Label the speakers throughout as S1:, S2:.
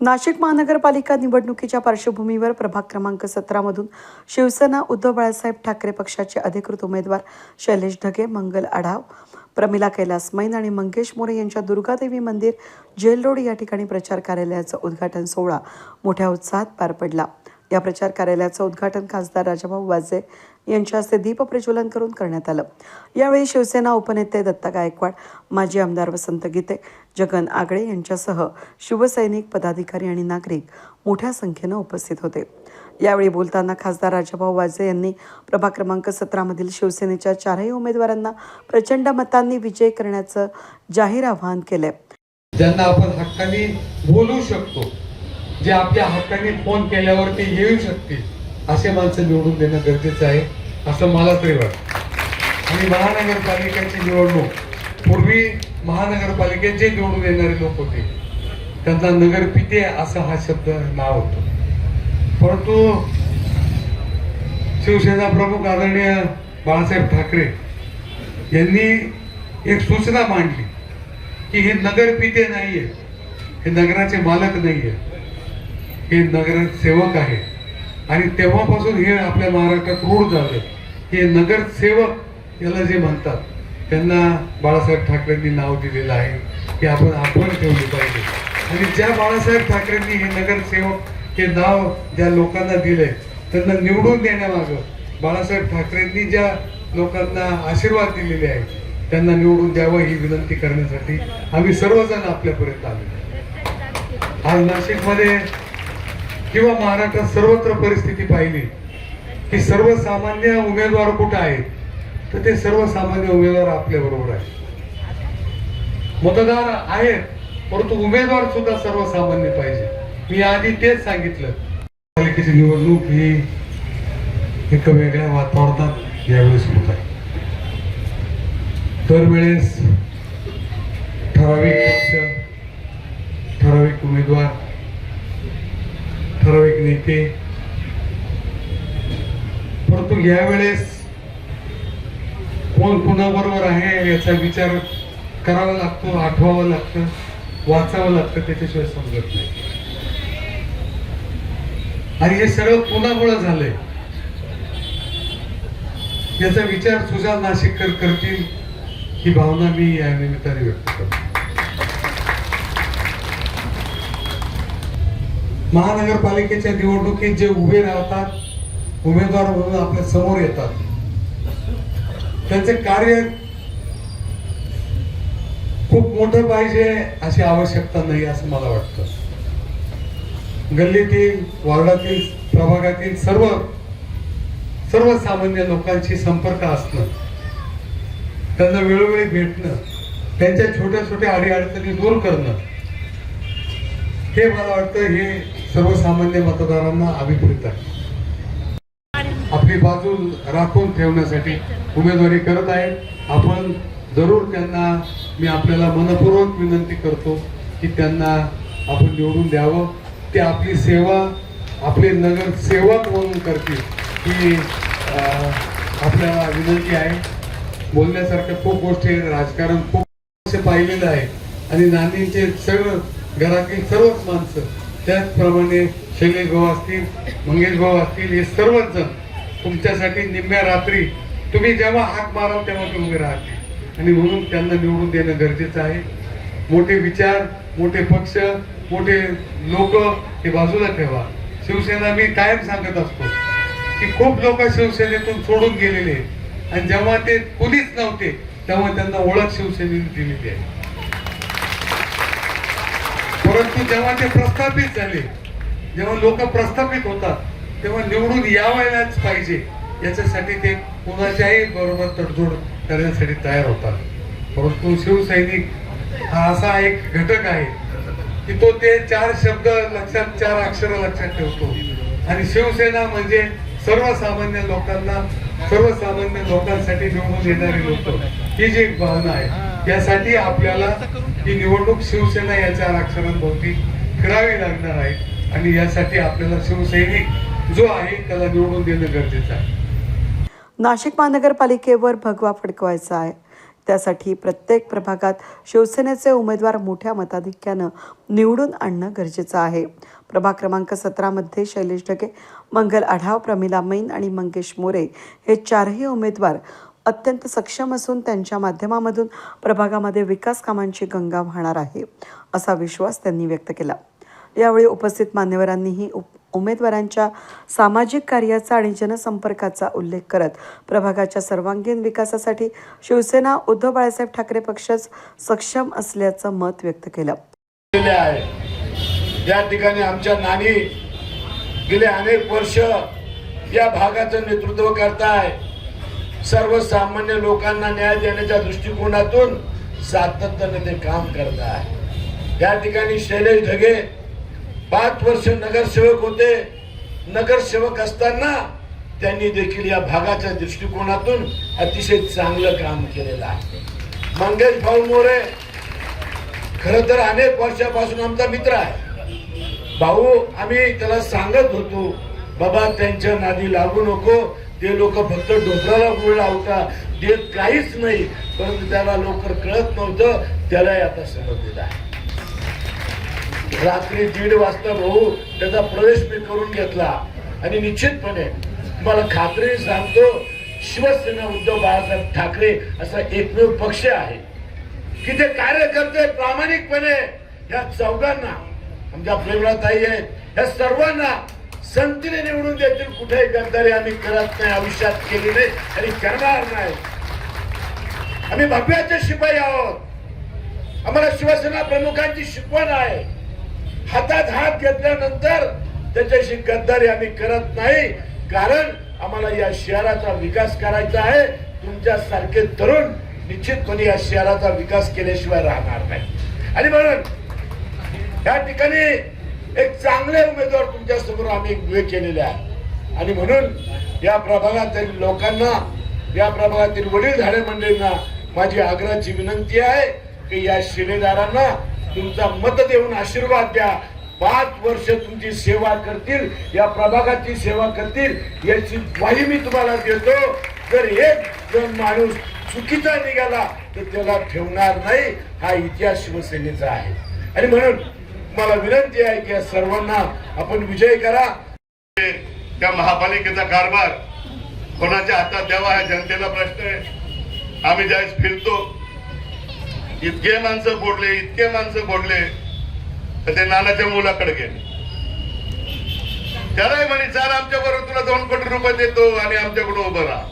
S1: नाशिक महानगरपालिका निवडणुकीच्या पार्श्वभूमीवर प्रभाग क्रमांक सतरामधून शिवसेना उद्धव बाळासाहेब ठाकरे पक्षाचे अधिकृत उमेदवार शैलेश ढगे मंगल आढाव प्रमिला कैलास मैन आणि मंगेश मोरे यांच्या दुर्गादेवी मंदिर जेल रोड या ठिकाणी प्रचार कार्यालयाचं उद्घाटन सोहळा मोठ्या उत्साहात पार पडला. या प्रचार कार्यालयाचं उद्घाटन खासदार राजाभाऊ वाजे यांच्या हस्ते दीपप्रज्वलन करून करण्यात आलं. यावेळी शिवसेना उपनेते दत्ता गायकवाड माजी आमदार वसंत गीते जगन आगळे यांच्यासह शिवसैनिक पदाधिकारी आणि नागरिक मोठ्या संख्येनं उपस्थित होते. यावेळी बोलताना खासदार राजाभाऊ वाजे यांनी प्रभाग क्रमांक सतरामधील शिवसेनेच्या चारही उमेदवारांना प्रचंड मतांनी विजय करण्याचं जाहीर आवाहन केलंय.
S2: ज्यांना आपण हक्काने बोलू शकतो जे आपल्या हक्काने फोन केल्यावरती येऊ शकतील असे माणसं निवडून देणं गरजेचं आहे असं मला तरी वाटतं. आणि महानगरपालिकेची निवडणूक पूर्वी महानगरपालिकेत जे निवडून येणारे लोक होते त्यांना नगरपिते असा हा शब्द नाव होतं. परंतु शिवसेना प्रमुख आदरणीय बाळासाहेब ठाकरे यांनी एक सूचना मांडली की हे नगरपिते नाही आहे हे नगराचे मालक नाही आहे हे नगर सेवक आणि तेव्हापासून हे आपल्या महाराष्ट्रात रूढ झाले. हे नगरसेवक याला जे म्हणतात त्यांना बाळासाहेब ठाकरेंनी नाव दिलेलं आहे की आपण आठवण ठेवली पाहिजे. आणि ज्या बाळासाहेब ठाकरेंनी हे नगरसेवक हे नाव ज्या लोकांना दिले त्यांना निवडून देण्यामागं बाळासाहेब ठाकरेंनी ज्या लोकांना आशीर्वाद दिलेले आहेत त्यांना निवडून द्यावं ही विनंती करण्यासाठी आम्ही सर्वजण आपल्यापर्यंत आलो. आज नाशिकमध्ये किंवा महाराष्ट्रात सर्वत्र परिस्थिती पाहिली की सर्वसामान्य उमेदवार कुठं आहेत तर ते सर्वसामान्य उमेदवार आपल्या बरोबर आहेत. मतदार आहेत परंतु उमेदवार सुद्धा सर्वसामान्य पाहिजे. मी आधी तेच सांगितलं. पालिकेची निवडणूक ही एका वेगळ्या वातावरणात यावेळेस होत आहे. दरवेळेस ठराविक पक्ष ठराविक उमेदवार ठराविक नेते. परंतु यावेळेस कोण कुणाबरोबर आहे याचा विचार करावा लागतो आठवावं लागतं वाचावं लागतं त्याच्याशिवाय समजत नाही. आणि हे सगळं कोणामुळे झालंय? याचा विचार सुजाल नाशिककर करतील ही भावना मी या निमित्ताने व्यक्त करतो. महानगरपालिकेच्या निवडणुकीत जे उभे राहतात उमेदवार म्हणून आपल्यासमोर येतात. त्यांचे कार्य खूप मोठं पाहिजे अशी आवश्यकता नाही असं मला वाटतं. गल्लीतील वार्डातील प्रभागातील सर्व सर्वसामान्य लोकांशी संपर्क असणं त्यांना वेळोवेळी भेटणं त्यांच्या छोट्या छोट्या अडीअडचणी दूर करणं हे मला वाटतं हे सर्वसामान्य मतदारांना अभिप्रेत आहे. आपली बाजू राखून ठेवण्यासाठी उमेदवारी करत आहेत. आपण जरूर त्यांना मी आपल्याला मनपूर्वक विनंती करतो की त्यांना आपण निवडून द्यावं. ते आपली सेवा आपले नगरसेवक म्हणून करतील ही आपल्याला विनंती आहे. बोलण्यासारख्या खूप गोष्टी राजकारण खूप पाहिलेलं आहे. आणि नानींचे सर्व घरातील सर्वच माणसं त्याचप्रमाणे शैलेश भाऊ असतील मंगेश भाऊ असतील हे सर्वच जण तुमच्यासाठी निम्म्या रात्री तुम्ही जेव्हा हाक माराल तेव्हा ते उभे राहतील. आणि म्हणून त्यांना निवडून देणं गरजेचं आहे. मोठे विचार मोठे पक्ष मोठे लोक हे बाजूला ठेवा. शिवसेना मी कायम सांगत असतो की खूप लोक शिवसेनेतून सोडून गेलेले आहेत. आणि जेव्हा ते कुणीच नव्हते तेव्हा त्यांना ओळख शिवसेनेने दिलेली आहे. परंतु जेव्हा ते प्रस्थापित झाले जेव्हा लोक प्रस्थापित होतात तेव्हा निवडून यावायलाच पाहिजे. याच्यासाठी ते कुणाच्याही बरोबर तडजोड करण्यासाठी तयार होतात. परंतु शिवसैनिक हा असा एक घटक आहे की तो ते चार शब्द लक्षात चार अक्षर लक्षात ठेवतो. आणि शिवसेना म्हणजे सर्वसामान्य लोकांना सर्वसामान्य लोकांसाठी निवडून येणारी लोक. ही जी एक भावना आहे. यासाठी आपल्याला ही निवडणूक शिवसेना याच्या चार अक्षरांभोवती फिरावी लागणार आहे. आणि यासाठी आपल्याला शिवसैनिक जो आहे त्याला निवडून देणं गरजेचं आहे.
S1: नाशिक महानगरपालिकेवर भगवा फडकवायचा आहे. त्यासाठी प्रत्येक प्रभागात शिवसेनेचे उमेदवार मोठ्या मताधिक्यानं निवडून आणणं गरजेचं आहे. प्रभाग क्रमांक सतरामध्ये शैलेश ढगे मंगल आढाव प्रमिला मैन आणि मंगेश मोरे हे चारही उमेदवार अत्यंत सक्षम असून त्यांच्या माध्यमामधून प्रभागामध्ये विकास कामांची गंगा वाहणार आहे असा विश्वास त्यांनी व्यक्त केला. यावेळी उपस्थित मान्यवरांनीही उप- उमेदवारांच्या सामाजिक कार्याचा आणि जनसंपर्काचा उल्लेख करत प्रभागाच्या सर्वांगीण विकासासाठी शिवसेना उद्धव बाळासाहेब ठाकरे पक्षच सक्षम असल्याचं मत व्यक्त केलं.
S3: या ठिकाणी आमच्या नानी गेले अनेक वर्ष या भागाचं नेतृत्व करताय. सर्वसामान्य लोकांना न्याय देण्याच्या दृष्टिकोनातून सातत्याने ते काम करत आहे. त्या ठिकाणी शैलेश ढगे पाच वर्ष नगरसेवक होते. नगरसेवक असताना त्यांनी देखील या भागाच्या दृष्टिकोनातून अतिशय चांगलं काम केलेलं आहे. मंगेश भाऊ मोरे खर तर अनेक वर्षापासून आमचा मित्र आहे. भाऊ आम्ही त्याला सांगत होतो बाबा त्यांच्या नादी लागू नको. ते लोक फक्त डोंगराला गुळ लावता देत काहीच नाही परंतु त्याला लवकर कळत नव्हतं त्यालाही आता समजलेलं आहे. रात्री दीड वाजता भाऊ त्याचा प्रवेश मी करून घेतला आणि निश्चितपणे तुम्हाला खात्री सांगतो शिवसेना उद्धव बाळासाहेब ठाकरे असा एकमेव पक्ष आहे की ते कार्यकर्ते प्रामाणिकपणे या चौघांना आमच्या प्रेमळाताई आहेत या सर्वांना संतीने निवडून देतील कुठेही गद्दारी आम्ही करत नाही आयुष्यात केली नाही आणि करणार नाही. आम्ही भव्याचे शिपाई आहोत. आम्हाला शिवसेना प्रमुखांची शिकवण आहे. हातात हात घेतल्यानंतर त्याच्याशी गद्दारी आम्ही करत नाही. कारण आम्हाला या शहराचा विकास करायचा आहे. तुमच्या सारखे तरुण निश्चितपणे या शहराचा विकास केल्याशिवाय राहणार नाही. आणि म्हणून या ठिकाणी एक चांगले उमेदवार तुमच्यासमोर आम्ही उभे केलेले आहे. आणि म्हणून या प्रभागातील लोकांना या प्रभागातील वडील झाडे मंडळींना माझी आग्रहाची विनंती आहे की या शिलेदारांना तुमचा मत देऊन आशीर्वाद द्या. पाच वर्ष तुमची सेवा करतील या प्रभागाची सेवा करतील याची ग्वाही मी तुम्हाला देतो. जर एक जण माणूस चुकीचा निघाला तर त्याला ठेवणार नाही. हा इतिहास शिवसेनेचा आहे. आणि म्हणून मला विनंती आहे की या सर्वांना आपण विजय करा.
S4: त्या महापालिकेचा कारभार कोणाच्या हातात द्यावा हा जनतेला प्रश्न आहे. आम्ही ज्यावेळेस फिरतो इतके माणसं बोडले इतके माणसं बोडले तर ते नानाच्या मुलाकडे गेले. त्यालाही म्हणे चाल आमच्या बरोबर तुला दोन कोटी रुपये देतो आणि आमच्याकडे उभं राहा.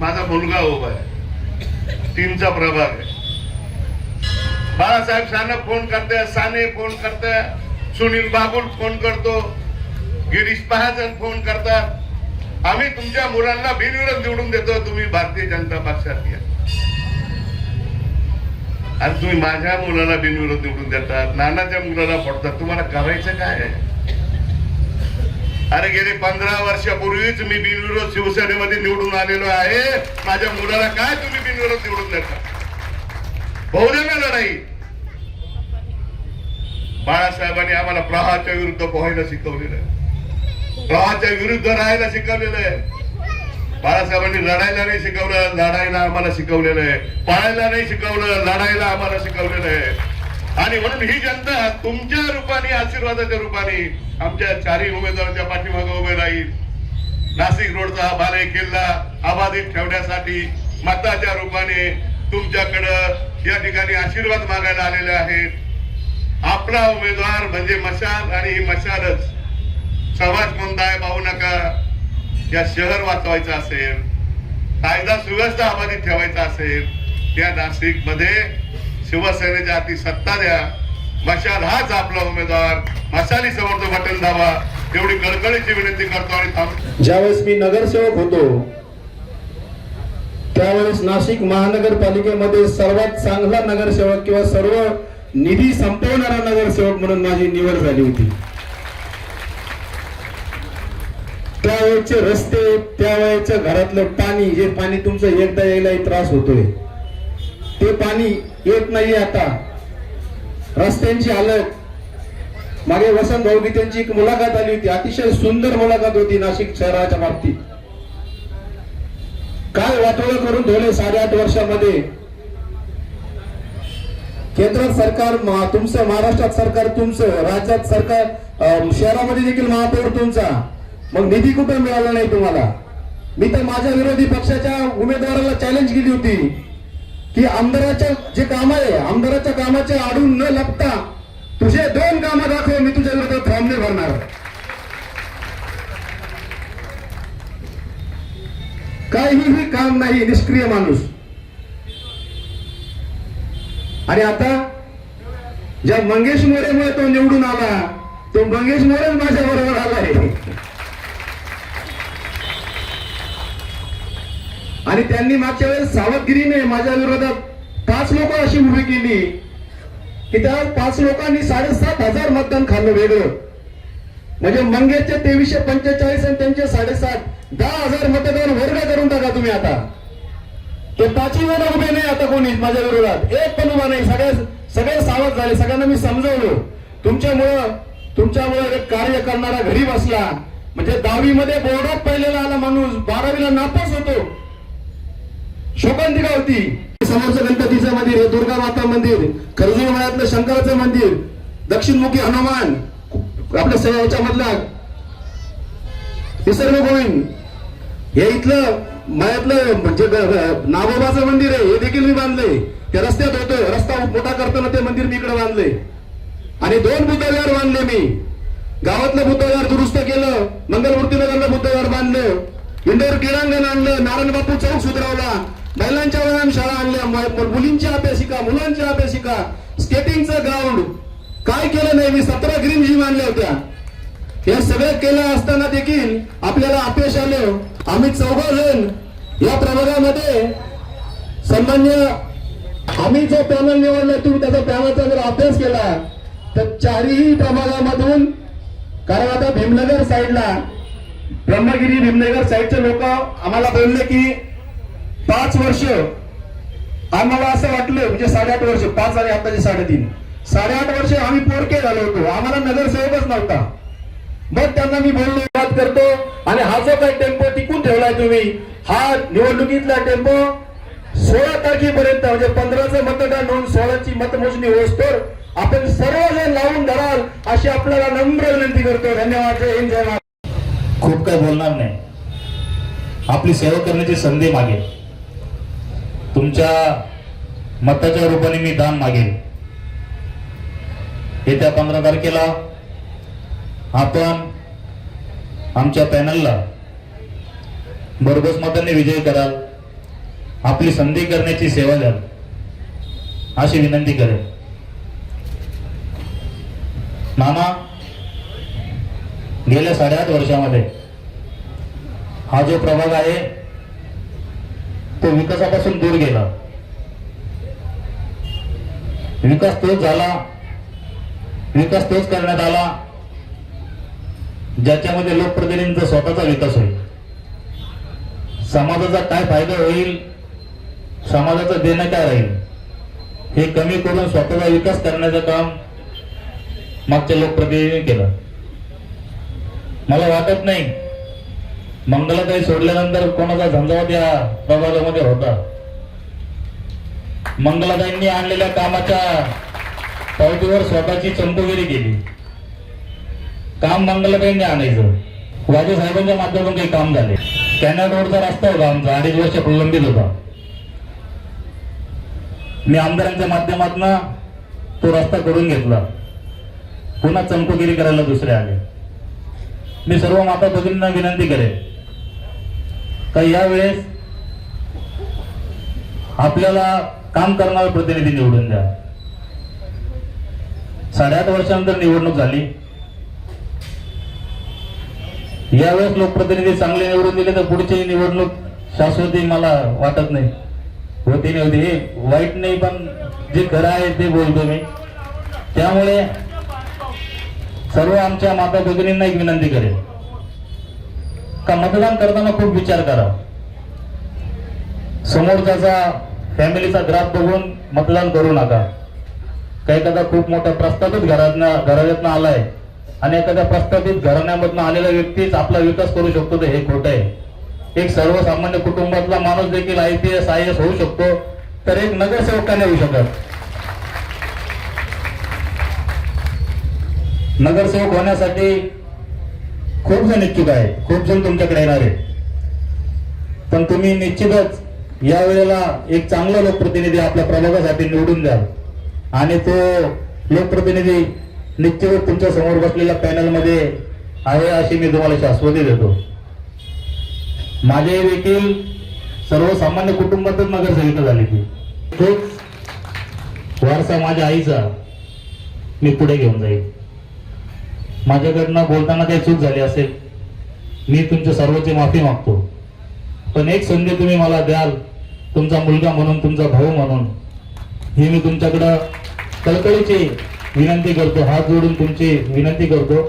S4: माझा मुलगा उभा आहे. तीनचा प्रभाग आहे. बाळासाहेब साने फोन करते साने फोन करते सुनील बाबुल फोन करतो गिरीश महाजन फोन करतात. आम्ही तुमच्या मुलांना बिनविरोध निवडून देतो तुम्ही भारतीय जनता पक्षात या. आणि तुम्ही माझ्या मुलाला बिनविरोध निवडून देतात नानाच्या मुलाला पडतात तुम्हाला करायचं काय आहे? अरे गेले पंधरा वर्षापूर्वीच मी बिनविरोध शिवसेनेमध्ये निवडून आलेलो आहे. माझ्या मुलाला काय तुम्ही बिनविरोध निवडून देता? होऊ लढाई. बाळासाहेबांनी आम्हाला प्रहाच्या विरुद्ध पोहायला शिकवलेलं आहे. प्रहाच्या विरुद्ध राहायला शिकवलेलं आहे. बाळासाहेबांनी लढायला नाही शिकवलं लढायला आम्हाला शिकवलेलं आहे. पाळायला नाही शिकवलं लढायला आम्हाला शिकवलेलं आहे. आणि म्हणून ही जनता तुमच्या रूपाने आशीर्वादाच्या रूपाने आमच्या चारही उमेदवारांच्या पाठीमागे उभे राहील. नाशिक रोडचा हा बाले किल्ला अबाधित ठेवण्यासाठी मताच्या रूपाने तुमच्याकडं या ठिकाणी आशीर्वाद मागायला आलेले आहेत. आपला उमेदवार म्हणजे मशाल आणि ही मशालच. समाज कोणता आहे पाहू नका. या शहर वाचवायचं असेल कायदा सुव्यवस्था अबाधित ठेवायचा असेल त्या नाशिकमध्ये शिवसेनेच्या हाती सत्ता द्या. मशाल हाच आपला उमेदवार. मशाली समोरचं बटन धावा एवढी कळकळीची विनंती करतो आणि
S5: ज्यावेळेस मी नगरसेवक होतो त्यावेळेस नाशिक महानगरपालिकेमध्ये सर्वात चांगला नगरसेवक किंवा सर्व निधी संपवणारा नगरसेवक म्हणून माझी निवड झाली होती. त्यावेळेचे रस्ते त्यावेळेचं घरातलं पाणी जे पाणी तुमचं एकदा यायलाही त्रास होतोय ते पाणी येत नाही आता. रस्त्यांची हालत. मागे वसंत भाऊ त्यांची एक मुलाखत आली होती अतिशय सुंदर मुलाखत होती नाशिक शहराच्या बाबतीत. काय वाटोळं करून ठेवले साडे आठ वर्षामध्ये? केंद्र सरकार तुमचं महाराष्ट्रात सरकार तुमचं राज्यात सरकार शहरामध्ये देखील महापौर तुमचा. मग निधी कुठं मिळाला नाही तुम्हाला? मी तर माझ्या विरोधी पक्षाच्या उमेदवाराला चॅलेंज केली होती. की आमदाराच्या जे काम आहे आमदाराच्या कामाचे आडून न लपता काहीही काम नाही निष्क्रिय माणूस. आणि आता ज्या मंगेश मोरेमुळे तो निवडून आला तो मंगेश मोरेच माझ्या बरोबर आलाय आणि त्यांनी मागच्या वेळेस सावधगिरीने माझ्या विरोधात पाच लोक अशी उभी केली की त्या पाच लोकांनी साडेसात हजार मतदान खाल्लं वेगळं. म्हणजे मंगेशचे तेवीसशे पंचेचाळीस आणि त्यांचे साडेसात. दहा हजार मतदान वर्ग करून टाका तुम्ही आता. ते पाचवी जण उभे नाही आता कोणी माझ्या विरोधात. एक पण उभा नाही. सगळे सगळे सावध झाले. सगळ्यांना मी समजवलो. तुमच्यामुळं तुमच्यामुळं कार्य करणारा घरी बसला म्हणजे दहावीमध्ये बोर्डात पहिलेला आला माणूस बारावीला नापास होतो. शोकांतिका होती समोरचं गणपतीचं मंदिर हे दुर्गा माता मंदिर कर्जूर मळ्यातलं शंकराचं मंदिर दक्षिणमुखी हनुमान आपल्या सह्याच्या मधला. निसर्ग गोविंद हे इथलं मयातलं म्हणजे नागोबाचं मंदिर आहे हे देखील मी बांधले त्या रस्त्यात होतं रस्ता मोठा करताना ते मंदिर मी इकडे बांधले आणि दोन बुद्धविहार बांधले मी. गावातलं बुद्धविहार दुरुस्त केलं मंगलमूर्तीनगरला बुद्धविहार बांधलं इंडोर क्रीडांगण आणलं नारायण बापू चौक सुधारवला महिलांच्या व्यायामशाळा आणल्या मुलींच्या अभ्यासिका मुलांच्या अभ्यासिका स्केटिंगचं ग्राउंड काय केलं नाही मी सतरा ग्रीन जिम आणल्या होत्या. हे सगळं केलं असताना देखील आपल्याला अपयश आलं. आम्ही चौघ जण या प्रभागामध्ये सामान्य आम्ही जो पॅनल निवडला तुम्ही त्याचा पॅनलचा जर अभ्यास केला तर चारही प्रभागामधून कारण आता भीमनगर साईडला ब्रह्मगिरी भीमनगर साईडचे लोक आम्हाला बोलले की पाच वर्ष आम्हाला असं वाटलं म्हणजे साडेआठ वर्ष पाच आणि आताचे साडेतीन. साडेआठ वर्ष आम्ही पोरके झालो होतो. आम्हाला नगरसेवकच नव्हता. मग त्यांना मी बोलणं बात करतो. आणि हा जो काही टेम्पो टिकून ठेवलाय तुम्ही हा निवडणुकीतला टेम्पो सोळा तारखेपर्यंत म्हणजे पंधराचं मतदान होऊन सोळाची मतमोजणी होतोर आपण सर्वजण लावून धराल अशी आपल्याला नम्र विनंती करतो. धन्यवाद. जय हिंद जय
S6: खूप काय बोलणार नाही. आपली सेवा करण्याची संधी मागेल. तुमच्या मताच्या रूपाने मी दान मागेल. येत्या पंधरा तारखेला आपण आमच्या पॅनलला भरघोस मताने विजय कराल आपली संधी करण्याची सेवा द्याल अशी विनंती करेल नाना गेल्या साडेआठ वर्षामध्ये हा जो प्रभाग आहे तो विकासापासून दूर गेला. विकास तोच झाला विकास तोच करण्यात आला ज्याच्यामध्ये लोकप्रतिनिधींचा स्वतःचा विकास होईल. समाजाचा काय फायदा होईल? समाजाचं देणं काय राहील? हे कमी करून स्वतःचा विकास करण्याचं काम मागच्या लोकप्रतिनिधींनी केलं. मला वाटत नाही मंगलाताई सोडल्यानंतर कोणाचा झंझावात या प्रभागामध्ये होता. मंगलाताईंनी आणलेल्या कामाच्या पावतीवर स्वतःची चंपगिरी केली. काम मंगलाताईंनी आणायचं. वाजे साहेबांच्या माध्यमातून काही काम झाले. कॅनल रोडचा रस्ता होता आमचा अडीच वर्ष प्रलंबित होता. मी आमदारांच्या माध्यमातून तो रस्ता करून घेतला. पुन्हा चमकोगिरी करायला दुसरे आले. मी सर्व माता भगिनींना विनंती करेन का यावेळेस आपल्याला काम करणारे प्रतिनिधी निवडून द्या. साडेआठ वर्षानंतर निवडणूक झाली. यावेळेस लोकप्रतिनिधी चांगले निवडून दिले तर पुढची निवडणूक शाश्वती मला वाटत नाही. होती नव्हती हे वाईट नाही पण जे खरं आहे ते बोलतो मी. त्यामुळे सर्व आमच्या माता भगिनींना एक विनंती करेल का मतदान करताना खूप विचार करा. समोरच्याचा फॅमिलीचा ग्राफ बघून मतदान करू नका. काही कदा खूप मोठा प्रस्तावच घरातनं घरातनं आलाय. आणि एखाद्या प्रस्थापित घराण्यामधून आलेला व्यक्तीच आपला विकास करू शकतो तर हे खोटं आहे. एक सर्वसामान्य कुटुंबातला माणूस देखील I P S I S होऊ शकतो तर एक नगरसेवकाने होऊ शकत. नगरसेवक होण्यासाठी खूप जण इच्छुक आहे खूप जण तुमच्याकडे येणार आहे पण तुम्ही निश्चितच या वेळेला एक चांगला लोकप्रतिनिधी आपल्या प्रभागासाठी निवडून द्याल. आणि तो लोकप्रतिनिधी निश्चित तुमच्यासमोर बसलेल्या पॅनलमध्ये आहे अशी मी तुम्हाला शाश्वती देतो. माझे देखील सर्वसामान्य कुटुंबातच नगरसेविका झाली ती तोच वारसा माझ्या आईचा मी पुढे घेऊन जाईल. माझ्याकडनं बोलताना काही चूक झाली असेल मी तुमच्या सर्वांची माफी मागतो. पण एक संधी तुम्ही मला द्याल तुमचा मुलगा म्हणून तुमचा भाऊ म्हणून ही मी तुमच्याकडं कळकळीची विनंती करतो हात जोडून तुमची विनंती करतो.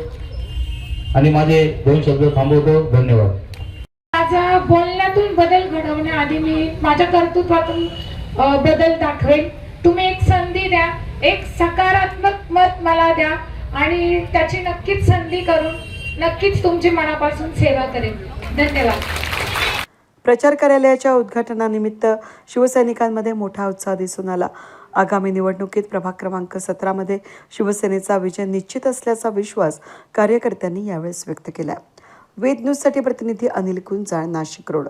S6: आणि माझे दोन शब्द थांबवतो. धन्यवाद.
S7: माझा बोलण्यातून बदल घडवण्याआधी मी माझ्या कर्तृत्वातून बदल दाखवेल तुम्ही एक संधी द्या एक सकारात्मक मत मला द्या आणि त्याची नक्कीच संधी करून नक्कीच तुमची मनापासून सेवा करेन. धन्यवाद.
S1: प्रचार कार्यालयाच्या उद्घाटनानिमित्त शिवसैनिकांमध्ये मोठा उत्साह दिसून आला. आगामी निवडणुकीत प्रभाग क्रमांक सतरामध्ये शिवसेनेचा विजय निश्चित असल्याचा विश्वास कार्यकर्त्यांनी यावेळेस व्यक्त केला. वेद न्यूजसाठी प्रतिनिधी अनिल कुंजाळ नाशिक रोड.